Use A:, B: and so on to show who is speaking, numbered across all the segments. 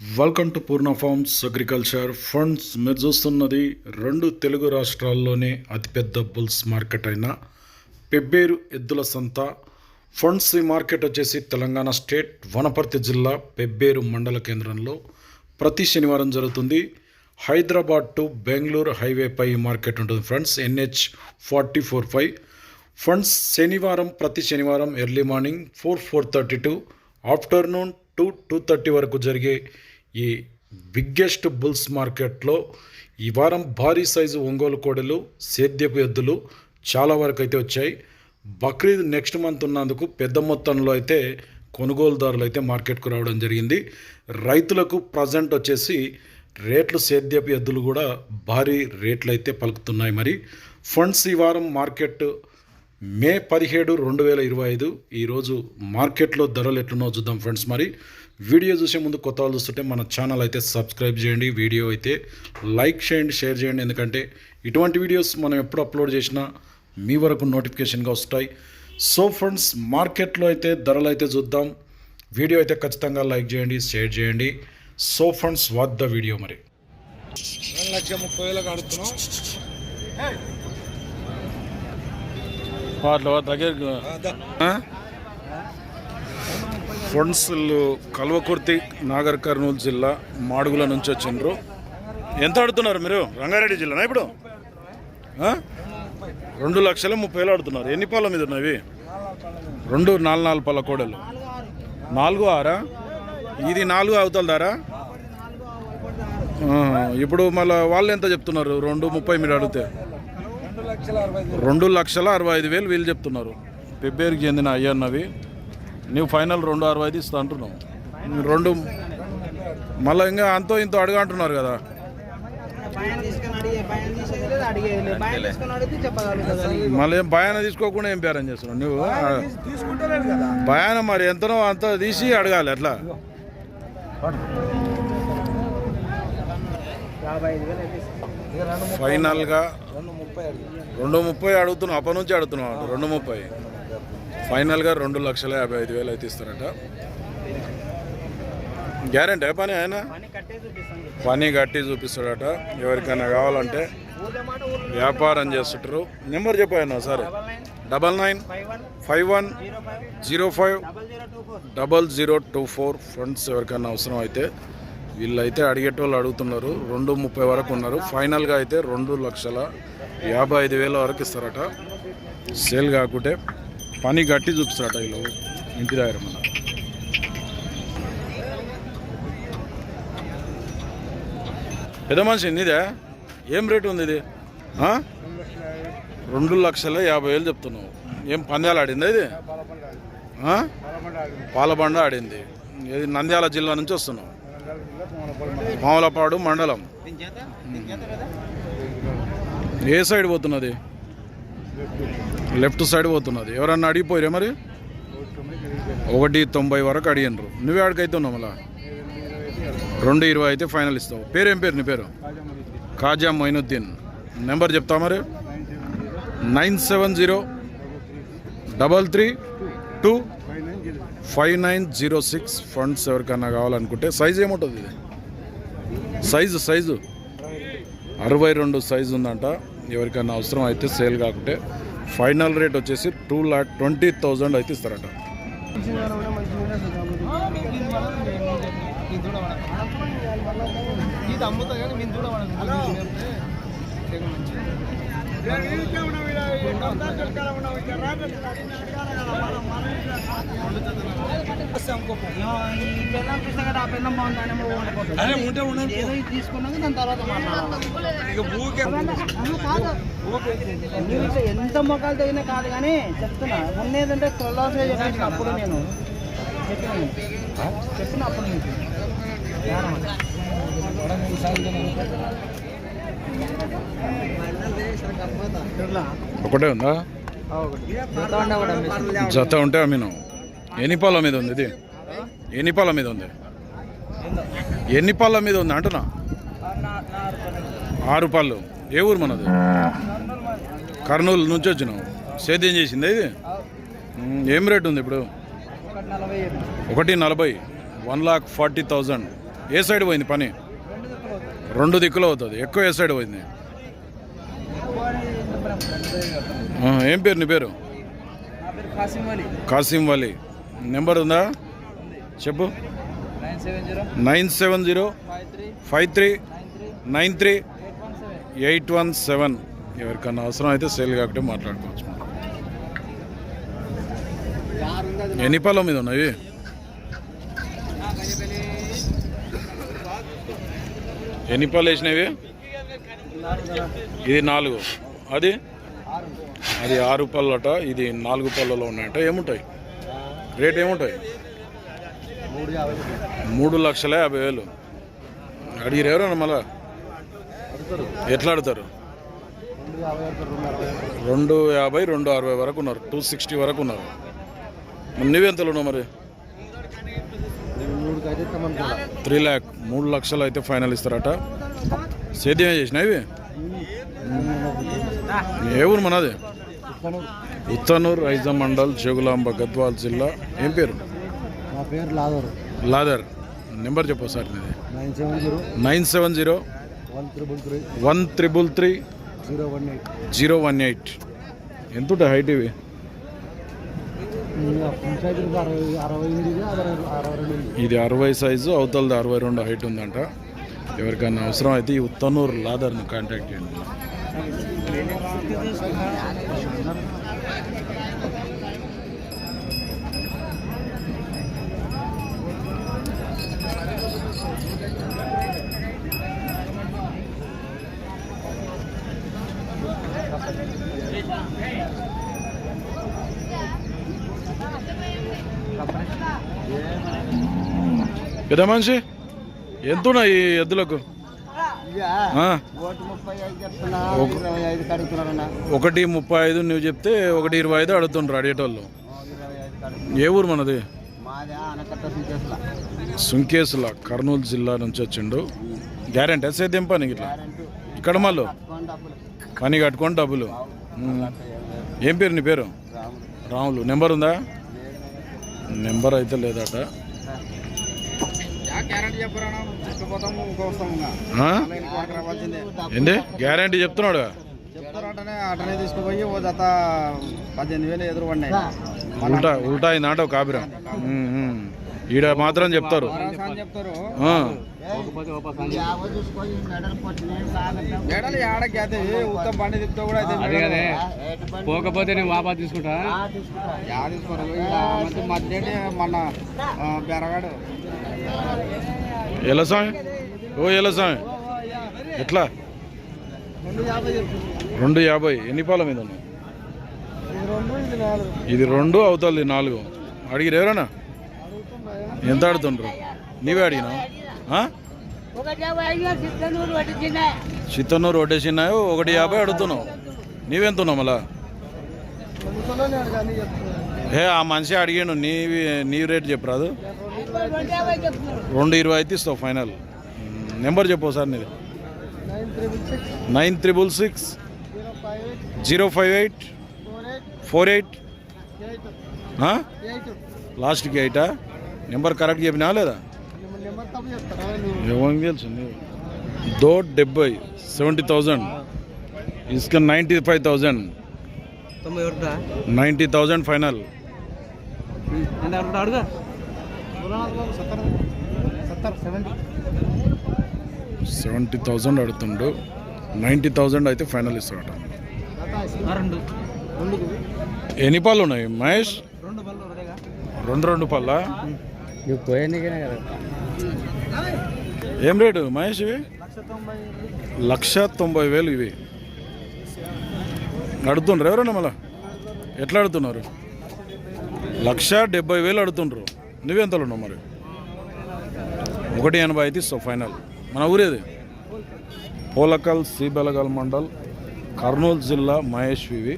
A: Welcome to Purna farms agriculture funds మీరు చూస్తున్నది రెండు తెలుగు రాష్ట్రాల్లోనే అతిపెద్ద బుల్స్ మార్కెట్ అయిన పెబ్బేరు ఎద్దుల సంత. ఫండ్స్ ఈ మార్కెట్ వచ్చేసి తెలంగాణ స్టేట్ వనపర్తి జిల్లా పెబ్బేరు మండల కేంద్రంలో ప్రతి శనివారం జరుగుతుంది. హైదరాబాద్ టు బెంగళూరు హైవేపై ఈ మార్కెట్ ఉంటుంది friends NH forty four five. Funds శనివారం ప్రతి శనివారం early morning four four thirty to afternoon two two thirty వరకు జరిగే ఈ బిగ్గెస్ట్ బుల్స్ మార్కెట్లో ఈ వారం భారీ సైజు ఒంగోలు కోడెలు సేద్యపు ఎద్దులు చాలా వరకు అయితే వచ్చాయి. బక్రీద్ నెక్స్ట్ మంత్ ఉన్నందుకు పెద్ద మొత్తంలో అయితే కొనుగోలుదారులు అయితే మార్కెట్కు రావడం జరిగింది. రైతులకు ప్రజెంట్ వచ్చేసి రేట్లు సేద్యపు ఎద్దులు కూడా భారీ రేట్లు అయితే పలుకుతున్నాయి మరి. ఫండ్స్ ఈ వారం మార్కెట్ మే పదిహేడు రెండు వేల ఇరవై ఐదు ఈరోజు మార్కెట్లో ధరలు ఎట్లున్నో చూద్దాం ఫ్రెండ్స్ మరి. వీడియో చూసే ముందు కొత్త వాళ్ళు చూస్తుంటే మన ఛానల్ అయితే సబ్స్క్రైబ్ చేయండి. వీడియో అయితే లైక్ చేయండి షేర్ చేయండి. ఎందుకంటే ఇటువంటి వీడియోస్ మనం ఎప్పుడు అప్లోడ్ చేసినా మీ వరకు నోటిఫికేషన్గా వస్తాయి. సో ఫ్రెండ్స్ మార్కెట్లో అయితే ధరలు అయితే చూద్దాం. వీడియో అయితే ఖచ్చితంగా లైక్ చేయండి షేర్ చేయండి. So friends watch the video మరి.
B: రెండు లక్షల ముప్పై వేలకు అడుగుతున్నాం
A: వాటిలో దగ్గర ఫండ్స్లు కల్వకుర్తి నాగర్ కర్నూలు జిల్లా మాడుగుల నుంచి వచ్చిండ్రు. ఎంత ఆడుతున్నారు మీరు? రంగారెడ్డి జిల్లానా ఇప్పుడు? రెండు లక్షల ముప్పై వేలు ఆడుతున్నారు. ఎన్ని పాల మీద ఉన్నవి రెండు నాలుగు నాలుగు పళ్ళ కోడలు. నాలుగు ఆరా? ఇది నాలుగు అవుతుందారా ఇప్పుడు మళ్ళీ వాళ్ళు ఎంత చెప్తున్నారు? రెండు ముప్పై మీరు అడిగితే.
B: రెండు లక్షల అరవై ఐదు
A: రెండు లక్షల అరవై ఐదు వేలు వీళ్ళు చెప్తున్నారు. పెబ్బేరుకి చెందిన అయ్యన్నవి. నువ్వు ఫైనల్ రెండు అరవై ఐదు ఇస్తా అంటున్నావు. రెండు మళ్ళీ ఇంకా అంతో ఇంతో అడగా అంటున్నారు కదా. మళ్ళీ ఏం భయాన తీసుకోకుండా ఏం బేరం చేస్తున్నావు? నువ్వు
B: తీసుకుంటలేరు కదా.
A: భయాన మరి ఎంతనో అంత తీసి అడగాలి
B: ముప్పై
A: ఫైనల్గా
B: రెండు ముప్పై
A: అడుగుతున్నావు. అప్పటి నుంచి అడుగుతున్నావు రెండు ముప్పై. ఫైనల్గా రెండు లక్షల యాభై ఐదు వేలు అయితే ఇస్తారట. గ్యారంటీ పని ఆయన?
C: పని కట్టి
A: చూపిస్తాడట. ఎవరికైనా కావాలంటే వ్యాపారం చేస్తుంటారు. నెంబర్ చెప్పాయన్నా సరే
C: double nine five one zero five double zero two four
A: two four. Friends ఎవరికైనా అవసరం అయితే వీళ్ళైతే అడిగేటోళ్ళు అడుగుతున్నారు. రెండు ముప్పై వరకు ఉన్నారు. ఫైనల్గా అయితే రెండు లక్షల యాభై ఐదు వేల వరకు ఇస్తారట. సేల్ కాకుంటే పని గట్టి చూపిస్తారట వీళ్ళు ఇంటి దగ్గర మన పెద్ద మనిషి నీదే? ఏం రేటు ఉంది ఇది? రెండు లక్షల యాభై వేలు చెప్తున్నావు. ఏం పందాలు ఆడిందా ఇది? పాలబండ ఆడింది. ఇది నంద్యాల జిల్లా నుంచి వస్తున్నాం మామలపాడు మండలం. ఏ సైడ్ పోతున్నది? లెఫ్ట్ సైడ్ పోతున్నది. ఎవరన్నా అడిగిపోయారే మరి? ఒకటి తొంభై వరకు అడిగినరు నువ్వే అడిగైతున్నావు మళ్ళా? రెండు ఇరవై అయితే ఫైనల్ ఇస్తావు. పేరేం పేరు నీ పేరు? కాజా మొయినుద్దీన్. నెంబర్ చెప్తా మరి? Nine seven zero double three two five nine zero six funds ఎవరికన్నా కావాలనుకుంటే సైజు ఏముంటుంది ఇది? Size size. అరవై రెండు సైజు ఉందంట. ఎవరికైనా అవసరం అయితే సేల్ కాకుంటే. ఫైనల్ రేట్ వచ్చేసి టూ ల్యాక్ ట్వంటీ థౌజండ్ అయితే ఇస్తారట.
C: ఇది అమ్ముతా కానీ మేము చూడవాలి ఈ పెళ్ళం చూస్తే కదా ఆ పెళ్ళం బాగుంది అని కూడా ఉండకపోతుంది.
B: అరే ఉంటే ఉండదు
C: ఏదో ఇది తీసుకున్నాక దాని తర్వాత ఎంత మొక్కలు తగినా కాదు కానీ చెప్తున్నా. ఉన్నేదంటే క్రొల్లాసే చెప్పేసిన అప్పుడు నేను. చెప్పినాను. చెప్పిన అప్పుడు నీకు
A: ఒకటే ఉందా? జత ఉంటే అమ్మిను ఎన్ని పాల మీద ఉంది ఇది? ఎన్ని పాల మీద ఉంది? ఎన్ని పాల మీద ఉంది అంటున్నా? ఆరు పళ్ళు ఏ ఊరు మనది? కర్నూలు నుంచి వచ్చినావు సేద్యం చేసింది ఇది? ఏం రేట్ ఉంది ఇప్పుడు?
C: ఒకటి నలభై
A: ఒకటి నలభై. One lakh forty thousand. ఏ సైడ్ పోయింది పని? రెండు దిక్కులు అవుతుంది. ఎక్కువ ఏ సైడ్ పోయింది? ఏం పేరు నీ పేరు?
C: కాసిం
A: వలీ నెంబర్ ఉందా? చెప్పు.
C: Nine seven zero five three nine three eight one seven.
A: ఎవరికన్నా అవసరం అయితే సేల్ కాకుండా మాట్లాడుకోవచ్చు. ఎన్ని పొలం మీద ఉన్నాయి? ఎన్ని పళ్ళు వేసినవి ఇది నాలుగు. అది? అది ఆరు పళ్ళట ఇది నాలుగు పళ్ళలో ఉన్నాయట. ఏముంటాయి? రేట్ ఏముంటాయి?
B: మూడు
A: మూడు లక్షల యాభై వేలు. అడిగిరు ఎవరన్నా మళ్ళా? ఎట్లా ఆడతారు
B: రెండు యాభై రెండు అరవై
A: వరకు ఉన్నారు. టూ సిక్స్టీ వరకు ఉన్నారు. మరి నువ్వెంతలు ఉన్నావు మరి? త్రీ ల్యాక్ మూడు లక్షలు అయితే ఫైనల్ ఇస్తారట. సేద్యమే చేసినా ఇవి? ఏ ఊరు మనది? ఉత్తనూరు ఐజా మండల్ జోగులాంబ గద్వాల్ జిల్లా. ఏం పేరు?
B: నా పేరు లాదరు.
A: లాదర్. నెంబర్ చెప్పు సార్ మీది
B: nine seven zero.
A: Nine seven zero.
B: One triple three.
A: One triple three.
B: Zero one eight.
A: Zero one eight. ఎంత హైట్ ఇవి
B: పంచాయతీలకు అరవై అరవై ఎనిమిది అరవై అరవై రెండు ఉంది
A: ఇది అరవై సైజు అవతలది అరవై రెండు హైట్ ఉందంట. ఎవరికైనా అవసరం అయితే ఈ ఉత్తనూరు లాదర్ని కాంటాక్ట్ చేయండి. పెద్ద మనిషి? ఎంతున్నాయి ఈ ఎద్దులకు? ఒకటి ముప్పై ఐదు నువ్వు చెప్తే ఒకటి ఇరవై ఐదు అడుగుతుండ్రు అడిగేటోళ్ళు. ఏ ఊరు మనది? సుంకేసుల. కర్నూలు జిల్లా నుంచి వచ్చిండు. గ్యారెంటీ సేద్యం పని ఇట్లా? ఇక్కడ మళ్ళీ పని కట్టుకొని డబ్బులు. ఏం పేరు నీ పేరు? రాములు. నెంబర్ ఉందా? నెంబర్ అయితే లేదట. ఏంది? గ్యారెంటీ చెప్తున్నాడు ఉల్టా ఉల్టా అయిందంట కాపిరా. ఈడ మాత్రం చెప్తారు.
B: చెప్తారు. ఉత్తమ బండి తిప్పుతా కూడా అయితే
C: పోకపోతే నేను వాపా తీసుకుంటా.
B: యా తీసుకోరు మధ్య మన బెరగాడు.
A: ఎలా స్వామి? ఓ ఎలా స్వామి? ఎట్లా?
B: రెండు యాభై
A: ఎన్ని పాల మీద
B: ఇది రెండు ఇది నాలుగు.
A: ఇది రెండు అవుతుంది నాలుగు. అడిగిరు ఎవరన్నా ఎంత ఆడుతుండ్రు? నీవే అడిగినా చిత్తన్నూరు వడ్డేసినాయో ఒకటి యాభై అడుగుతున్నావు. నీవెంతున్నావు మళ్ళా? ఏ ఆ మనిషి అడిగాను నీ నీ రేట్ చెప్పరాదు రెండు ఇరవై అయితే ఇస్తావు ఫైనల్. నెంబర్ చెప్పు సార్ నీది.
B: Nine triple six zero five eight four eight.
A: లాస్ట్కి ఎయిటా? నెంబర్ కరెక్ట్ చెప్పినా లేదా? ఏమని తెలుసు దో డెబ్బై సెవెంటీ థౌజండ్. ఇసుక నైంటీ ఫైవ్ థౌజండ్.
C: తొంభై ఒకటా
A: ninety thousand final.
B: Seventy
A: thousand అడుగుతుండు. నైంటీ థౌజండ్ అయితే ఫైనల్ ఇస్తాడట.
C: రెండు.
A: ఎన్ని పాలు ఉన్నాయి? మహేష్?
C: రెండు
A: రెండు రెండు పళ్ళ?
B: నువ్వు పోయానికేనే కదా.
A: ఏం రేటు? మహేష్ ఇవి?
B: లక్ష తొంభై
A: వేలు ఇవి. అడుగుతుండ్రు ఎవరన్నా మళ్ళా? ఎట్లా అడుగుతున్నారు లక్ష డెబ్బై వేలు అడుగుతుండ్రు నువ్వెంతలు ఉన్నావు మరి? ఒకటి ఎనభై అయితే ఇస్తావు ఫైనల్. మన ఊరేది పోలకల్ శ్రీబెలగల్ మండల్ కర్నూలు జిల్లా మహేష్ వివి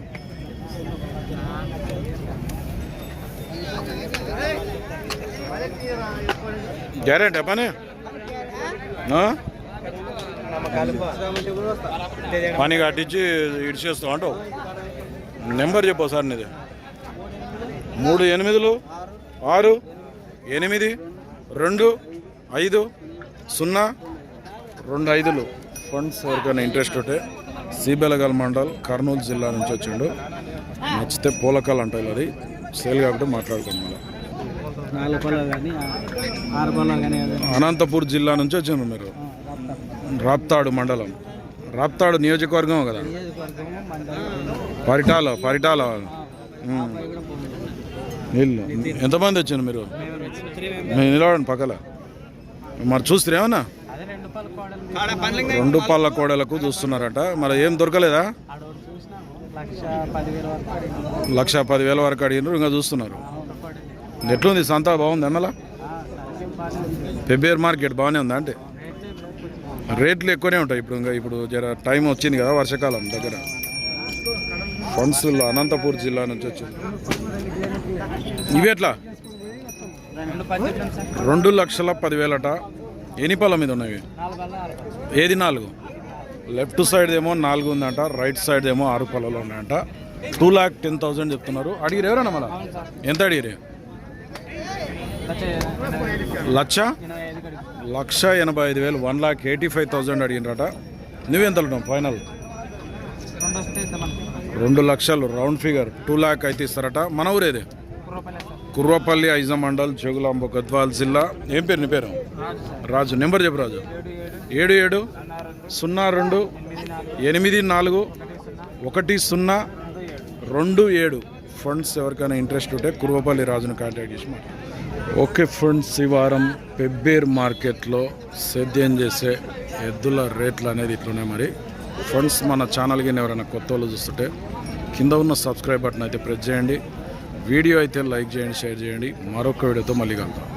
A: గ్యారెంటీ పని పని కట్టించి ఇడిచేస్తావు అంటావు నెంబర్ చెప్పు సార్ నీది. మూడు ఎనిమిదిలు ఆరు ఎనిమిది రెండు ఐదు సున్నా రెండు ఐదులు. ఫండ్స్ ఎవరికైనా ఇంట్రెస్ట్ ఉంటే సిబెలగల్ మండల్ కర్నూలు జిల్లా నుంచి వచ్చిండు. నచ్చితే పూలకాలు అంటారు అది సేల్ కాబట్టి మాట్లాడుకోండి మళ్ళీ
C: కానీ కానీ
A: అనంతపూర్ జిల్లా నుంచి వచ్చిండ్రు మీరు?
C: రాప్తా
A: రాప్తాడు. మండలం. రాప్తాడు నియోజకవర్గం కదా?
C: నియోజకవర్గము మండలం.
A: పరిటాల పరిటాల. నీళ్ళు. ఎంతమంది వచ్చారు మీరు? నిలబడండి పక్కల. మరి చూస్తారు ఏమన్నా?
C: అదే రెండు పళ్ళు కోడలు
A: రెండు పళ్ళ కోడలకు చూస్తున్నారట. మరి ఏం దొరకలేదా?
C: లక్ష పదివేల వరకు
A: అడిగినారు. ఇంకా చూస్తున్నారు. ఎట్లుంది సంత? బాగుంది అన్నలా?
C: సరే
A: మార్కెట్ బాగానే ఉందా అంటే?
C: రేట్లు
A: ఎక్కువనే ఉంటాయి ఇప్పుడు ఇంకా. ఇప్పుడు జర టైం వచ్చింది కదా వర్షాకాలం దగ్గర. ఫండ్స్ అనంతపూర్ జిల్లా నుంచి వచ్చింది ఇవి ఎట్లా?
C: రెండు
A: లక్షల పదివేలట. ఎన్ని పళ్ళ మీద ఉన్నవి ఏది నాలుగు? లెఫ్ట్ సైడ్ ఏమో నాలుగు ఉందంట రైట్ సైడ్ ఏమో ఆరు పళ్ళలో ఉన్నాయంట. టూ ల్యాక్ టెన్ థౌసండ్ చెప్తున్నారు. అడిగిరు ఎవరన్నా మళ్ళా? ఎంత అడిగిరే
C: లక్ష
A: లక్ష?
C: ఎనభై ఐదు
A: వేలు. One lakh eighty five thousand అడిగినరట. నువ్వెంత ఉంటావు ఫైనల్
C: రెండు
A: లక్షలు. Round figure. టూ ల్యాక్ అయితే ఇస్తారట. మన ఊరేది కుర్వపల్లి ఐజ మండల్ జోగులాంబ గద్వాల్ జిల్లా. ఏం పేరు నీ పేరు?
C: రాజు
A: నెంబర్ చెప్పు రాజు.
C: ఏడు ఏడు సున్నా రెండు ఎనిమిది నాలుగు ఒకటి సున్నా రెండు ఏడు.
A: ఫండ్స్ ఎవరికైనా ఇంట్రెస్ట్ ఉంటే కుర్వపల్లి రాజును కాంటాక్ట్ చేసి. ఓకే ఫ్రెండ్స్ ఈ వారం పెబ్బేర్ మార్కెట్లో సేద్యం చేసే ఎద్దుల రేట్లు అనేది ఇట్లున్నాయి మరి. ఫ్రెండ్స్ మన ఛానల్కి ఎవరైనా కొత్త వాళ్ళు చూస్తుంటే కింద ఉన్న సబ్స్క్రైబ్ బటన్ అయితే ప్రెస్ చేయండి. వీడియో అయితే లైక్ చేయండి షేర్ చేయండి. మరొక వీడియోతో మళ్ళీ కలుద్దాం.